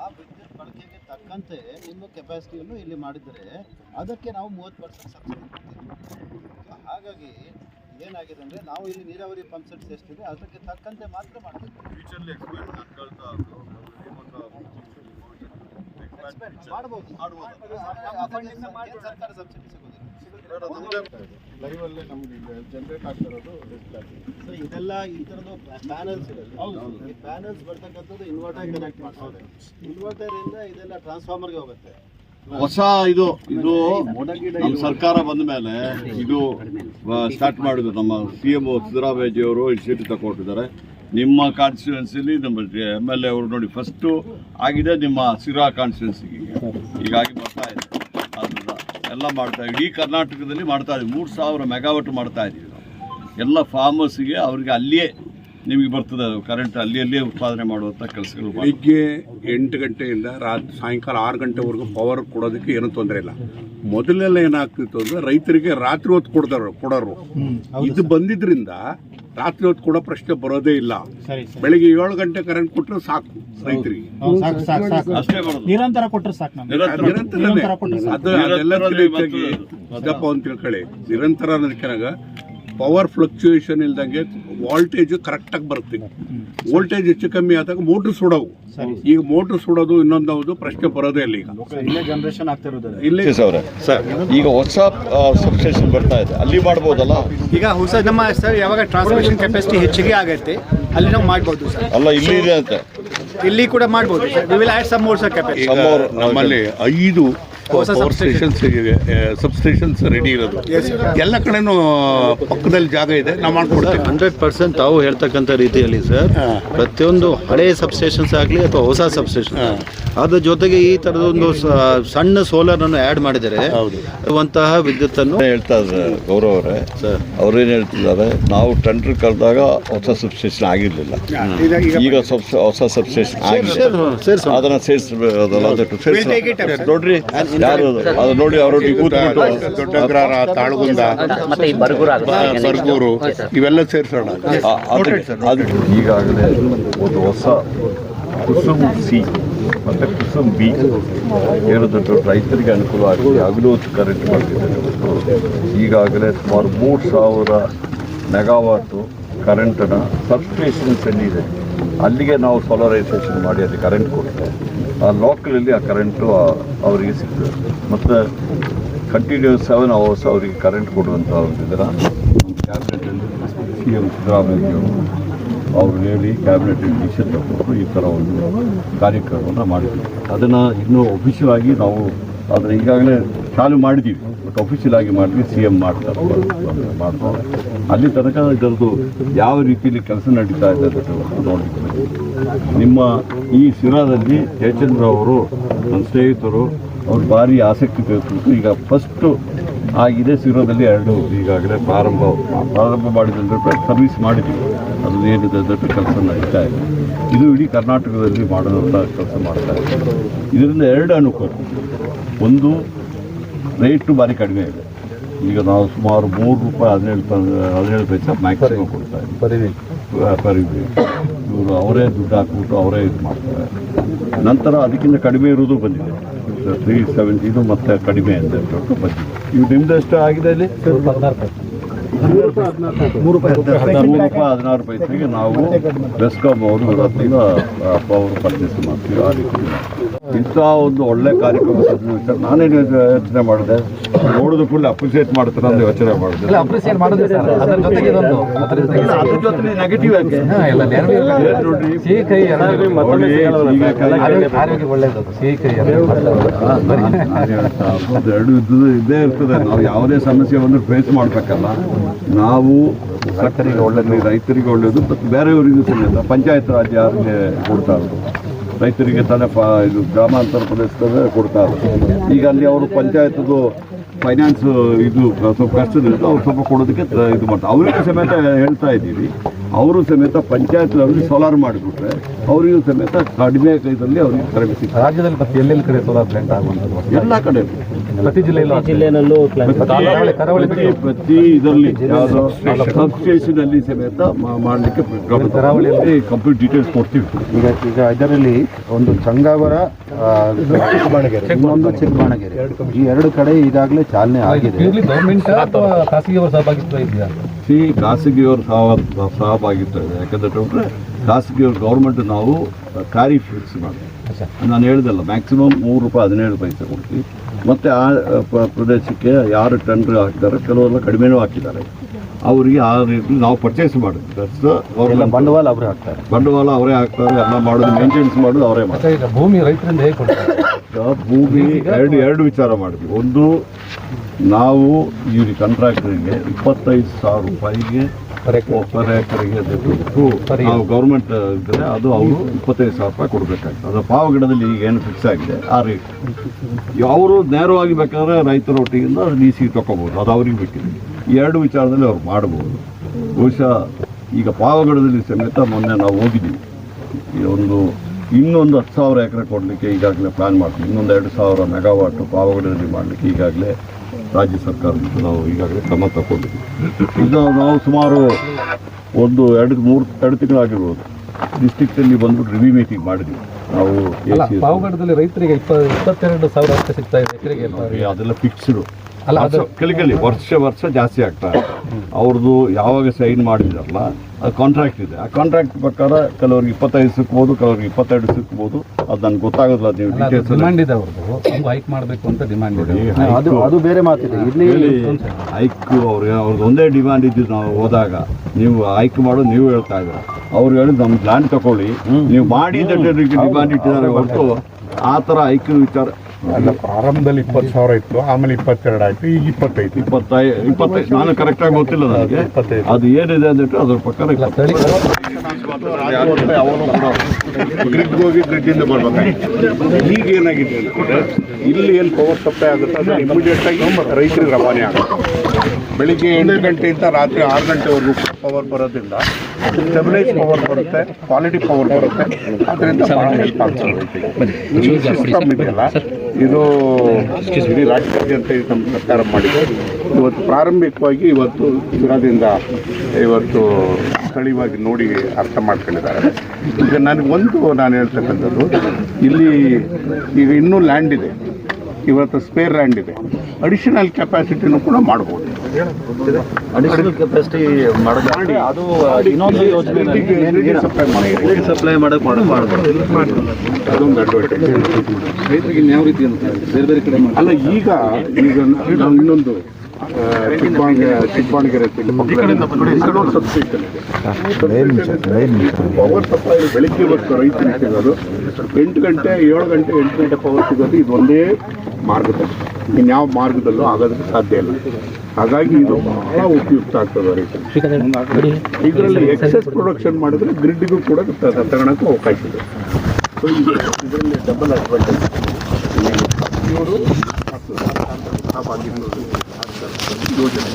ಆ ವಿದ್ಯುತ್ ಬಳಕೆಗೆ ತಕ್ಕಂತೆ ನಿಮ್ಮ ಕೆಪಾಸಿಟಿಯನ್ನು ಇಲ್ಲಿ ಮಾಡಿದರೆ ಅದಕ್ಕೆ ನಾವು ಮೂವತ್ತು ಪರ್ಸೆಂಟ್ ಸಬ್ಸಿಡಿ ಕೊಡ್ತೀವಿ. ಹಾಗಾಗಿ ಏನಾಗಿದೆ ಅಂದರೆ ನಾವು ಇಲ್ಲಿ ನೀರಾವರಿ ಪಂಪ್ ಸೆಟ್ಸ್ ಎಷ್ಟಿದೆ ಅದಕ್ಕೆ ತಕ್ಕಂತೆ ಮಾತ್ರ ಮಾಡ್ತೀವಿ. ಮಾಡ್ಬೋದು. ಅದಕ್ಕೆ ಸರ್ಕಾರ ಸಬ್ಸಿಡಿ ಸಿಗೋದಿಲ್ಲ. ಲೈವಲ್ಲೇ ನಮ್ಗೆ ಜನರೇಟ್ ಆಗ್ತಿರೋದು ಸೊ ಇದೆಲ್ಲ ಈ ಥರದ್ದು ಪ್ಯಾನಲ್ಸ್ ಇದೆ ಈ ಪ್ಯಾನಲ್ಸ್ ಬರ್ತಕ್ಕಂಥದ್ದು ಇನ್ವರ್ಟರ್ ಕನೆಕ್ಟ್ ಮಾಡ್ತಾರೆ ಇನ್ವರ್ಟರ್ ಇಂದ ಇದೆಲ್ಲ ಟ್ರಾನ್ಸ್ಫಾರ್ಮರ್ಗೆ ಹೋಗುತ್ತೆ. ಹೊಸ ಇದು ಇದು ನಮ್ಮ ಸರ್ಕಾರ ಬಂದ ಮೇಲೆ ಇದು ಸ್ಟಾರ್ಟ್ ಮಾಡಿದ್ರು. ನಮ್ಮ ಸಿ ಎಂ ಸಿದ್ದರಾಮಯ್ಯ ಅವರು ಇನಿಷಿಯೇಟಿವ್ ತಗೊಂಡಿದ್ದಾರೆ ನಿಮ್ಮ ಕಾನ್ಸ್ಟಿಟ್ಯೂನ್ಸಿಲಿ ನಮ್ಮ ಎಂ ಎಲ್ ಎ ಅವರು ನೋಡಿ ಫಸ್ಟು ಆಗಿದೆ ನಿಮ್ಮ ಸಿರಾ ಕಾನ್ಸ್ಟಿಟ್ಯೂನ್ಸಿಗೆ ಹೀಗಾಗಿ ಎಲ್ಲ ಮಾಡ್ತಾ ಇಡೀ ಕರ್ನಾಟಕದಲ್ಲಿ ಮಾಡ್ತಾ ಇದ್ದೀವಿ. ಮೂರು ಸಾವಿರ ಮೆಗಾವಟ್ ಮಾಡ್ತಾ ಇದ್ದೀವಿ ಎಲ್ಲ ಫಾರ್ಮರ್ಸಿಗೆ ಅವ್ರಿಗೆ ಅಲ್ಲಿಯೇ ನಿಮಗೆ ಬರ್ತದೆ ಕರೆಂಟ್ ಅಲ್ಲಿ ಅಲ್ಲೇ ಉತ್ಪಾದನೆ ಮಾಡುವಂಥ ಕೆಲಸಗಳು. ಬೆಳಿಗ್ಗೆ ಎಂಟು ಗಂಟೆಯಿಂದ ರಾತ್ರಿ ಸಾಯಂಕಾಲ ಆರು ಗಂಟೆವರೆಗೂ ಪವರ್ ಕೊಡೋದಕ್ಕೆ ಏನೂ ತೊಂದರೆ ಇಲ್ಲ. ಮೊದಲೆಲ್ಲ ಏನಾಗ್ತಿತ್ತು ಅಂದರೆ ರೈತರಿಗೆ ರಾತ್ರಿ ಹೊತ್ತು ಕೊಡ್ತಾರ ಕೊಡೋರು. ಇದು ಬಂದಿದ್ರಿಂದ ರಾತ್ರಿ ಹೊತ್ತು ಕೊಡೋ ಪ್ರಶ್ನೆ ಬರೋದೇ ಇಲ್ಲ. ಬೆಳಿಗ್ಗೆ ಏಳು ಗಂಟೆ ಕರೆಂಟ್ ಕೊಟ್ಟರೆ ಸಾಕು ರೈತರಿಗೆ. ಸಾಕು ಸಾಕು ಸಾಕು. ಅಷ್ಟೇ ಬರೋದು. ನಿರಂತರ ಕೊಟ್ಟರೆ ಸಾಕು ನಿರಂತರ ಅದು ಅದೆಲ್ಲ. ಅಂತ ತಿಳ್ಕೊಳ್ಳಿ. ನಿರಂತರ ಅನ್ನೋದಕ್ಕೆನಾಗ ಪವರ್ ಫ್ಲಕ್ಚುಯೇಷನ್ ಇಲ್ದಂಗೆ ವಾಲ್ಟೇಜ್ ಕರೆಕ್ಟಾಗಿ ಬರುತ್ತೆ ವೋಲ್ಟೇಜ್ ಹೆಚ್ಚು ಕಮ್ಮಿ ಆದಾಗ ಮೋಟ್ರ್ ಸುಡೋವು. ಈಗ ಮೋಟ್ರ್ ಸುಡೋದು ಇನ್ನೊಂದು ಪ್ರಶ್ನೆ ಬರೋದೇ ಇಲ್ಲ ಈಗ. ಇಲ್ಲೇ ಜನರೇಷನ್ ಆಗ್ತಿರೋದು ಇಲ್ಲೇ ಅವರೇ. ಸರ್ ಈಗ ಹೊಸ ಸಬ್ಸ್ಟೇಷನ್ ಬರ್ತಾ ಇದೆ. ಅಲ್ಲಿ ಮಾಡ್ಬೋದಲ್ಲ? ಈಗ ಹೊಸ ನಮ್ಮ ಸರ್ ಯಾವಾಗ ಟ್ರಾನ್ಸ್ಮಿಷನ್ ಕೆಪಾಸಿಟಿ ಹೆಚ್ಚಿಗೆ ಆಗುತ್ತೆ ಅಲ್ಲಿ ನಾವು ಮಾಡ್ಬೋದು ಸರ್. ಅಲ್ಲ ಇಲ್ಲಿ ಇದೆ ಅಂತ. ಇಲ್ಲಿ ಕೂಡ ಮಾಡ್ಬೋದು sir. We will add some more sir capacity ನಮ್ಮಲ್ಲಿ ಐದು ಹೊಸ ಪವರ್ ಸ್ಟೇಷನ್ಸ್ ಸಬ್ಸ್ಟೇಷನ್ಸ್ ರೆಡಿ ಇರೋದು. ಎಲ್ಲ ಕಡೆನೂ ಪಕ್ಕದಲ್ಲಿ ಜಾಗ ಇದೆ ನಾವು ಮಾಡ್ಕೊಡ್ತೀವಿ. ಹಂಡ್ರೆಡ್ ಪರ್ಸೆಂಟ್ ತಾವು ಹೇಳ್ತಕ್ಕಂಥ ರೀತಿಯಲ್ಲಿ ಸರ್ ಪ್ರತಿಯೊಂದು ಹಳೆ ಸಬ್ಸ್ಟೇಷನ್ಸ್ ಆಗಲಿ ಅಥವಾ ಹೊಸ ಸಬ್ಸ್ಟೇಷನ್ ಅದ್ರ ಜೊತೆಗೆ ಈ ತರದ ಒಂದು ಸಣ್ಣ ಸೋಲಾರ್ ಅನ್ನು ಆಡ್ ಮಾಡಿದರೆ ಇರುವಂತಹ ವಿದ್ಯುತ್ತನ್ನು ಹೇಳ್ತಾ ಇದ್ದಾರೆ ಗೌರವ್ ಅವರೇ. ಅವ್ರೇನು ಹೇಳ್ತಿದ್ದಾರೆ ನಾವು ಟೆಂಡರ್ ಕರೆದಾಗ ಹೊಸ ಸಬ್ಸ್ಟೇಷನ್ ಆಗಿರ್ಲಿಲ್ಲ. ಈಗ ಹೊಸ ಸಬ್ಸ್ಟೇಷನ್ ಆಗಿದೆ ಅದನ್ನ ಸೇರಿಸಬೇಕಲ್ಲ ಅದಕ್ಕೆ ಸೇರ್ಸ- ನೋಡ್ರಿ ಯಾರು ಅದು? ಅದು ನೋಡಿ ಅವರೊಟ್ಟಿಗೆ ಕೂತ್ಬಿಟ್ಟು ದೊಡ್ಡಗ್ರಾರ ತಾಳಗುಂದ. ಬರ್ಗೂರು ಇವೆಲ್ಲ ಸೇರಿಸೋಣ. ಅದಕ್ಕೆ ಈಗಾಗಲೇ ಒಂದು ಹೊಸ ಕುಸುಮ್ ಸಿ ಮತ್ತು ಕುಸುಮ್ ಬಿ ಏನು ರೈತರಿಗೆ ಅನುಕೂಲ ಆಗಿ ಹಗಲು ಹೊತ್ತು ಕರೆಂಟ್ ಮಾಡ್ತಿದ್ದಾರೆ. ಈಗಾಗಲೇ ಸುಮಾರು ಮೂರು ಸಾವಿರ ಮೆಗಾವಾಟು ಕರೆಂಟನ್ನು ಸಬ್ಸ್ಟೇಷನ್ಸ್ ಎಲ್ಲಿದೆ ಅಲ್ಲಿಗೆ ನಾವು ಸೋಲರೈಸೇಷನ್ ಮಾಡಿ ಅಲ್ಲಿ ಕರೆಂಟ್ ಕೊಡ್ತೇವೆ. ಆ ಲೋಕಲಲ್ಲಿ ಆ ಕರೆಂಟು ಅವರಿಗೆ ಸಿಗ್ತದೆ. ಮತ್ತು ಕಂಟಿನ್ಯೂಸ್ ಸೆವೆನ್ ಅವರ್ಸ್ ಅವರಿಗೆ ಕರೆಂಟ್ ಕೊಡುವಂಥ ಒಂದು ಕ್ಯಾಬಿನೆಟಲ್ಲಿ ಸಿ ಎಂ ಸಿದ್ದರಾಮಯ್ಯ ಅವರು ಹೇಳಿ ಕ್ಯಾಬಿನೆಟ್ ಡಿಸಿಷನ್ ತಗೊಂಡು ಈ ಥರ ಒಂದು ಕಾರ್ಯಕ್ರಮವನ್ನು ಮಾಡಿದ್ವಿ ಅದನ್ನು ಇನ್ನೂ ಒಫಿಷಿಯಲ್ ಆಗಿ ನಾವು ಅದನ್ನು ಈಗಾಗಲೇ ಚಾಲು ಮಾಡಿದ್ದೀವಿ ಬಟ್ ಅಫಿಷಿಯಲ್ ಆಗಿ ಮಾಡಿದ್ವಿ ಸಿ ಎಂ ಮಾಡ್ತಾರೆ ಮಾಡ್ತಾರೆ. ಅಲ್ಲಿ ತನಕ ಇದರದ್ದು ಯಾವ ರೀತಿಯಲ್ಲಿ ಕೆಲಸ ನಡೀತಾ ಇದೆ ಅಂತ ನಿಮ್ಮ ಈ ಶಿರಾದಲ್ಲಿ ಜಯಚಂದ್ರ ಅವರು ನನ್ನ ಸ್ನೇಹಿತರು, ಅವ್ರು ಭಾರಿ ಆಸಕ್ತಿ ತೋರಿಸ್ಬಿಟ್ಟು ಈಗ ಫಸ್ಟು ಆಗಿದೆ ಸಿರೋದಲ್ಲಿ ಎರಡು ಈಗಾಗಲೇ ಪ್ರಾರಂಭ ಪ್ರಾರಂಭ ಮಾಡಿದಂದ್ರೆ ಸರ್ವಿಸ್ ಮಾಡಿದ್ವಿ. ಅದು ಏನಿದೆ ದೊಡ್ಡ ಕೆಲಸ ನಡೀತಾ ಇದೆ. ಇದು ಇಡೀ ಕರ್ನಾಟಕದಲ್ಲಿ ಮಾಡುವಂಥ ಕೆಲಸ ಮಾಡ್ತಾ ಇದೆ. ಇದರಿಂದ ಎರಡು ಅನುಕೂಲ. ಒಂದು ರೇಟು ಭಾರಿ ಕಡಿಮೆ ಇದೆ. ಈಗ ನಾವು ಸುಮಾರು ಮೂರು ರೂಪಾಯಿ ಹದಿನೇಳು ಹದಿನೇಳು ಪೈಸೆ ಮ್ಯಾಕ್ಸಿಮಮ್ ಕೊಡ್ತಾ ಇದ್ದೀವಿ. ಪರ್ ಇವರು ಅವರೇ ದುಡ್ಡು ಹಾಕ್ಬಿಟ್ಟು ಅವರೇ ಇದು ಮಾಡ್ತಾರೆ. ನಂತರ ಅದಕ್ಕಿಂತ ಕಡಿಮೆ ಇರೋದು ಬಂದಿದೆ. ತ್ರೀ ಸೆವೆಂಟಿದು ಮತ್ತೆ ಕಡಿಮೆ ಅಂತ ಹೇಳ್ಬಿಟ್ಟು ಬಂದಿದೆ ಇವು ನಿಮ್ದು ಎಷ್ಟು ಆಗಿದೆ ಇಲ್ಲಿ ಮೂರು ರೂಪಾಯಿ ಹದಿನಾರು ಪೈಸೆಗೆ ನಾವು ಬೆಸ್ಕಾಮ್ ಅವರು ಇವತ್ತಿನ ಪವರ್ ಪರ್ಚೇಸ್ ಮಾಡ್ತೀವಿ. ಆ ರೀತಿ. ಇಂಥ ಒಂದು ಒಳ್ಳೆ ಕಾರ್ಯಕ್ರಮ ನಾನೇನು ಯೋಚನೆ ಮಾಡಿದೆ? ನೋಡಿದ ಕೂಡ ಅಪ್ರಿಸಿಯೇಟ್ ಮಾಡ್ತಾರೆ ಅಂತ ಯೋಚನೆ ಮಾಡಿದೆ. ಅಪ್ರಿಸಿಯೇಟ್ ಮಾಡೋದು ಸರ್. ಅದರ ಜೊತೆ ನೆಗೆಟಿವ್ ಯಾಕೆ ನೋಡ್ರಿ ಸಿಹಿ ಕೈ ಎರಡು ಇದ್ದೇ ಇರ್ತದೆ. ನಾವು ಯಾವುದೇ ಸಮಸ್ಯೆ ಒಂದು ಫೇಸ್ ಮಾಡಬೇಕಲ್ಲ. ನಾವು ರೈತರಿಗೆ ಒಳ್ಳೆಯದು ರೈತರಿಗೆ ಒಳ್ಳೆಯದು ಮತ್ತು ಬೇರೆಯವರಿಗೂ ಸಮೇತ ಪಂಚಾಯತ್ ರಾಜ್ ಯಾರಿಗೆ ಕೊಡ್ತಾ ಇರೋದು? ರೈತರಿಗೆ ತಾನೇ ಇದು ಗ್ರಾಮಾಂತರ ಪ್ರದೇಶದಲ್ಲೇ ಕೊಡ್ತಾ ಇರೋದು. ಈಗ ಅಲ್ಲಿ ಅವರು ಪಂಚಾಯತ್ದು ಫೈನಾನ್ಸ್ ಇದು ಸ್ವಲ್ಪ ಕಷ್ಟದಿಂದ ಅವ್ರು ಸ್ವಲ್ಪ ಕೊಡೋದಕ್ಕೆ ಇದು ಮಾಡ್ತಾರೆ. ಅವರಿಗೂ ಸಮೇತ ಹೇಳ್ತಾ ಇದ್ದೀವಿ. ಅವರು ಸಮೇತ ಪಂಚಾಯತ್ ಅವ್ರಿಗೆ ಸೋಲಾರ್ ಮಾಡಿಬಿಟ್ರೆ ಅವರಿಗೂ ಸಮೇತ ಕಡಿಮೆ ಇದರಲ್ಲಿ ಅವ್ರಿಗೆ ತರಬೇತಿ ರಾಜ್ಯದಲ್ಲಿ ಮತ್ತೆ ಎಲ್ಲೆಲ್ಲಿ ಕಡೆ ಸೋಲಾರ್ ಪ್ಲಾಂಟ್ ಆಗುವಂಥದ್ದು ಎಲ್ಲ ಕಡೆ. ಪ್ರತಿ ಜಿಲ್ಲೆಯಲ್ಲೂ ಜಿಲ್ಲೆನಲ್ಲೂ ಕರಾವಳಿ ಕರಾವಳಿ ಪ್ರತಿ ಪ್ರತಿ ಇದರಲ್ಲಿ ಸಬ್ಸ್ಟೇಷನಲ್ಲಿ ಸಬ್ಸ್ಟೇಷನ್ ಅಲ್ಲಿ ಸಮೇತ ಮಾಡಲಿಕ್ಕೆ ಮಾಡ್ಲಿಕ್ಕೆ ಕರಾವಳಿಯಲ್ಲಿ ಕಂಪ್ಲೀಟ್ ಡೀಟೇಲ್ಸ್ ಕೊಡ್ತೀವಿ. ಈಗ ಈಗ ಇದರಲ್ಲಿ ಒಂದು ಚಂಗಾವರ ಚಿಕ್ಕಬಾಣಗೆರೆ ಇನ್ನೊಂದು ಚಿಕ್ಕಬಾಣಗೆರೆ ಈ ಎರಡು ಕಡೆ ಈಗಾಗಲೇ ಚಾಲನೆ ಆಗಿದೆ. ಸಿ ಖಾಸಗಿಯವರು ಸಹ ಸಹಭಾಗಿತ್ವ ಇದೆ. ಯಾಕಂದ್ರೆ ನೋಡ್ರೆ ಖಾಸಗಿಯವರು ಗೌರ್ಮೆಂಟ್ ನಾವು ಕ್ಯಾರಿ ಫಿಕ್ಸ್ ಮಾಡಿ ನಾನು ಹೇಳ್ದಲ್ಲ ಮ್ಯಾಕ್ಸಿಮಮ್ ಮೂರು ರೂಪಾಯಿ ಹದಿನೇಳು ಪೈಸೆ ಕೊಡ್ತೀವಿ. ಮತ್ತು ಆ ಪ್ರದೇಶಕ್ಕೆ ಯಾರು ಟೆಂಡರ್ ಹಾಕಿದ್ದಾರೆ ಕೆಲವೆಲ್ಲ ಕಡಿಮೆನೂ ಹಾಕಿದ್ದಾರೆ. ಅವರಿಗೆ ಆ ರೀತಿ ನಾವು ಪರ್ಚೇಸ್ ಮಾಡಿದ್ವಿ ದಟ್ಸ್ ಎಲ್ಲ ಗೌರ್ಮೆಂಟ್ ಬಂಡವಾಳ ಅವರೇ ಹಾಕ್ತಾರೆ. ಬಂಡವಾಳ ಅವರೇ ಹಾಕ್ತಾರೆ ಎಲ್ಲ ಮಾಡೋದು ಮೇಂಟೆನೆನ್ಸ್ ಮಾಡೋದು ಅವರೇ ಮಾಡ್ತಾರೆ ಮತ್ತೆ ಭೂಮಿ ರೈತರಿಂದ ಹೇಗೆ ಕೊಡ್ತಾರೆ? ಭೂಮಿ ಎರಡು ಎರಡು ವಿಚಾರ ಮಾಡಿದ್ವಿ. ಒಂದು ನಾವು ಇವ್ರಿಗೆ ಕಾಂಟ್ರಾಕ್ಟರಿಗೆ ಇಪ್ಪತ್ತೈದು ಸಾವಿರ ರೂಪಾಯಿಗೆ ಪರ್ ಎಕರೆಗೆ ನಾವು ಗೌರ್ಮೆಂಟ್ ಇದ್ರೆ ಅದು ಅವರು ಇಪ್ಪತ್ತೈದು ಸಾವಿರ ರೂಪಾಯಿ ಕೊಡಬೇಕಾಗ್ತದೆ. ಅದು ಪಾವಗಡದಲ್ಲಿ ಈಗ ಏನು ಫಿಕ್ಸ್ ಆಗಿದೆ? ಆ ರೇಟ್ ಅವರು ನೇರವಾಗಿ ಬೇಕಾದ್ರೆ ರೈತರ ಒಟ್ಟಿಗಿಂದ ಡಿ ಸಿ ತೊಗೋಬೋದು ಅದು ಅವ್ರಿಗೆ ಬಿಟ್ಟಿದೆ. ಈ ಎರಡು ವಿಚಾರದಲ್ಲಿ ಅವ್ರು ಮಾಡ್ಬೋದು. ಬಹುಶಃ ಈಗ ಪಾವಗಡದಲ್ಲಿ ಸಮೇತ ಮೊನ್ನೆ ನಾವು ಹೋಗಿದ್ದೀವಿ ಈ ಒಂದು ಇನ್ನೊಂದು ಹತ್ತು ಸಾವಿರ ಎಕರೆ ಕೊಡಲಿಕ್ಕೆ ಈಗಾಗಲೇ ಪ್ಲಾನ್ ಮಾಡ್ತೀವಿ. ಇನ್ನೊಂದು ಎರಡು ಸಾವಿರ ಮೆಗಾವಾಟು ಪಾವಗಡದಲ್ಲಿ ಮಾಡಲಿಕ್ಕೆ ಈಗಾಗಲೇ ರಾಜ್ಯ ಸರ್ಕಾರದಿಂದ ನಾವು ಈಗಾಗಲೇ ಕ್ರಮ ತಗೊಂಡಿದ್ದೀವಿ ಇದು ನಾವು ಸುಮಾರು ಒಂದು ಎರಡು ಮೂರು ಎರಡು ತಿಂಗಳಾಗಿರ್ಬೋದು. ಡಿಸ್ಟಿಕ್ಟಲ್ಲಿ ಬಂದ್ಬಿಟ್ಟು ರಿವ್ಯೂ ಮೀಟಿಂಗ್ ಮಾಡಿದ್ವಿ ನಾವು ಪಾವಗಡದಲ್ಲಿ ರೈತರಿಗೆ ಇಪ್ಪ ಇಪ್ಪತ್ತೆರಡು ಸಾವಿರ ಅಷ್ಟೇ ಸಿಗ್ತಾ ಇದೆ ಅದೆಲ್ಲ ಫಿಕ್ಸ್ಡು ಅಲ್ಲ ಅದು ಕಲಿ ಕೆಲಿ ವರ್ಷ ವರ್ಷ ಜಾಸ್ತಿ ಆಗ್ತಾ ಇದೆ. ಅವ್ರದ್ದು ಯಾವಾಗ ಸೈನ್ ಮಾಡಿದಾರಲ್ಲ ಅದು ಕಾಂಟ್ರಾಕ್ಟ್ ಇದೆ. ಆ ಕಾಂಟ್ರಾಕ್ಟ್ ಪ್ರಕಾರ ಕೆಲವ್ರಿಗೆ ಇಪ್ಪತ್ತೈದು ಸಿಕ್ಬೋದು ಕೆಲವ್ರಿಗೆ ಇಪ್ಪತ್ತೆರಡು ಸಿಕ್ಬೋದು. ಅದು ನನಗೆ ಗೊತ್ತಾಗೋದಿಲ್ಲ ನೀವು ಡೀಟೇಲ್ಸ್ ಡಿಮಾಂಡ್ ಇದೆ ಅವ್ರದ್ದು. ಒಂದು ಹೈಕ್ ಮಾಡಬೇಕು ಅಂತ ಡಿಮ್ಯಾಂಡ್ ಇದೆ. ಅದು ಅದು ಬೇರೆ ಮಾತಿದೆ ಇಲ್ಲಿ ಹೈಕ್ ಅವ್ರಿಗೆ ಅವ್ರದ್ದು ಒಂದೇ ಡಿಮ್ಯಾಂಡ್ ಇದ್ದಿದ್ದು ನಾವು ಹೋದಾಗ ನೀವು ಹೈಕ್ ಮಾಡೋದು ನೀವು ಹೇಳ್ತಾ ಇದ್ದೀರ. ಅವ್ರು ಹೇಳಿದ್ ನಮ್ಮ ಲ್ಯಾಂಡ್ ತಗೊಳ್ಳಿ ನೀವು ಮಾಡಿ ಡಿಮಾಂಡ್ ಇಟ್ಟಿದ್ದಾರೆ ಹೊರತು ಆ ಥರ ಹೈಕ್ ವಿಚಾರ ಅಲ್ಲ ಪ್ರಾರಂಭದಲ್ಲಿ ಇಪ್ಪತ್ತು ಸಾವಿರ ಇತ್ತು ಆಮೇಲೆ ಇಪ್ಪತ್ತೆರಡು ಆಯ್ತು ಈಗ ಇಪ್ಪತ್ತೈದು. ಇಪ್ಪತ್ತೈ ಇಪ್ಪತ್ತೈದು. ನಾನು ಕರೆಕ್ಟಾಗಿ ಗೊತ್ತಿಲ್ಲ ನನಗೆ. ಇಪ್ಪತ್ತೈದು. ಅದು ಏನಿದೆ ಅಂದ್ಬಿಟ್ಟು ಅದ್ರ ಪ್ರಕಾರ ತಳಿ ಗ್ರಿಡ್ ಹೋಗಿ ಗ್ರಿಡ್ಡಿಂದ ಬರ್ಬೇಕಾಗಿತ್ತು. ಈಗ ಏನಾಗಿದೆ ಇಲ್ಲಿ ಏನು ಪವರ್ ಸಪ್ಲೈ ಆಗುತ್ತೆ ಅದು ಇಮಿಡಿಯೇಟ್ ಆಗಿ ರೈತರಿಗೆ ರವಾನೆ ಆಗುತ್ತೆ. ಬೆಳಿಗ್ಗೆ ಎಂಟು ಗಂಟೆಯಿಂದ ರಾತ್ರಿ ಆರು ಗಂಟೆವರೆಗೂ ಪವರ್ ಬರೋದ್ರಿಂದ ಸ್ಟೆಬಿಲೈಸ್ ಪವರ್ ಬರುತ್ತೆ ಕ್ವಾಲಿಟಿ ಪವರ್ ಬರುತ್ತೆ. ಅದರಿಂದ ಭಾಳ ಹೆಲ್ಪ್ ಆಗ್ತದೆ. ರೈತರಿಗೆ ಈ ಸಿಸ್ಟಮ್ ಇದೆಯಲ್ಲ ಇದು ಇಡೀ ರಾಜ್ಯಾದ್ಯಂತ ಇದು ನಮ್ಮ ಸರ್ಕಾರ ಮಾಡಿದೆ. ಇವತ್ತು ಪ್ರಾರಂಭಿಕವಾಗಿ ಇವತ್ತು ಶಿರಾದಿಂದ ಇವತ್ತು ಸ್ಥಳೀಯವಾಗಿ ನೋಡಿ ಅರ್ಥ ಮಾಡ್ಕೊಂಡಿದ್ದಾರೆ. ಈಗ ನನಗೊಂದು ನಾನು ಹೇಳ್ತಕ್ಕಂಥದ್ದು, ಇಲ್ಲಿ ಈಗ ಇನ್ನೂ ಲ್ಯಾಂಡ್ ಇದೆ. ಇವತ್ತು ಸ್ಪೇರ್ ಲ್ಯಾಂಡ್ ಇದೆ. ಅಡಿಷನಲ್ ಕೆಪಾಸಿಟಿನೂ ಕೂಡ ಮಾಡ್ಬೋದು. ಅಡಿಷನಲ್ ಕೆಪಾಸಿಟಿ ಮಾಡೋದು ಅದು ಇನ್ನೊಂದು ಯೋಜನೆ ಸಪ್ಲೈ ಮಾಡಿ ಸಪ್ಲೈ ಮಾಡಕ್ಕೆ ಮಾಡಿ ಮಾಡ್ಬೋದು ಅದೊಂದು ಅಡ್ವಾಂಟೇಜ್ ರೈತರಿಗೆ ಯಾವ ರೀತಿ ಅಂತ ಬೇರೆ ಬೇರೆ ಕಡೆ ಅಲ್ಲ ಈಗ ಈಗ ನಾವು ಇನ್ನೊಂದು ಚಿಕ್ಕಬಾಣಿಗೆರೆ ಪವರ್ ಸಪ್ಲೈ ಬೆಳಿಗ್ಗೆ ಇವತ್ತು ರೈತರಿಗೆ ಸಿಗೋದು. ಎಂಟು ಗಂಟೆ ಏಳು ಗಂಟೆ ಎಂಟು ಗಂಟೆ ಪವರ್ ಸಿಗೋದು ಇದೊಂದೇ ಒಂದೇ ಮಾರ್ಗದಲ್ಲಿ ಇನ್ಯಾವ ಮಾರ್ಗದಲ್ಲೂ ಆಗೋದಕ್ಕೆ ಸಾಧ್ಯ ಇಲ್ಲ. ಹಾಗಾಗಿ ಇದು ಬಹಳ ಉಪಯುಕ್ತ ಆಗ್ತದೆ ರೈತರಿಗೆ ಇದರಲ್ಲಿ ಎಕ್ಸೆಸ್ ಪ್ರೊಡಕ್ಷನ್ ಮಾಡಿದ್ರೆ ಗ್ರಿಡ್ಗೂ ಕೂಡ ತಗೊಳಕ್ಕೂ ಅವಕಾಶ ಇದೆ. ಸೊ ಇದರಲ್ಲಿ ಡಬಲ್ ಅಡ್ವಾಂಟೇಜ್ ಇವರು ಯೋಜನೆ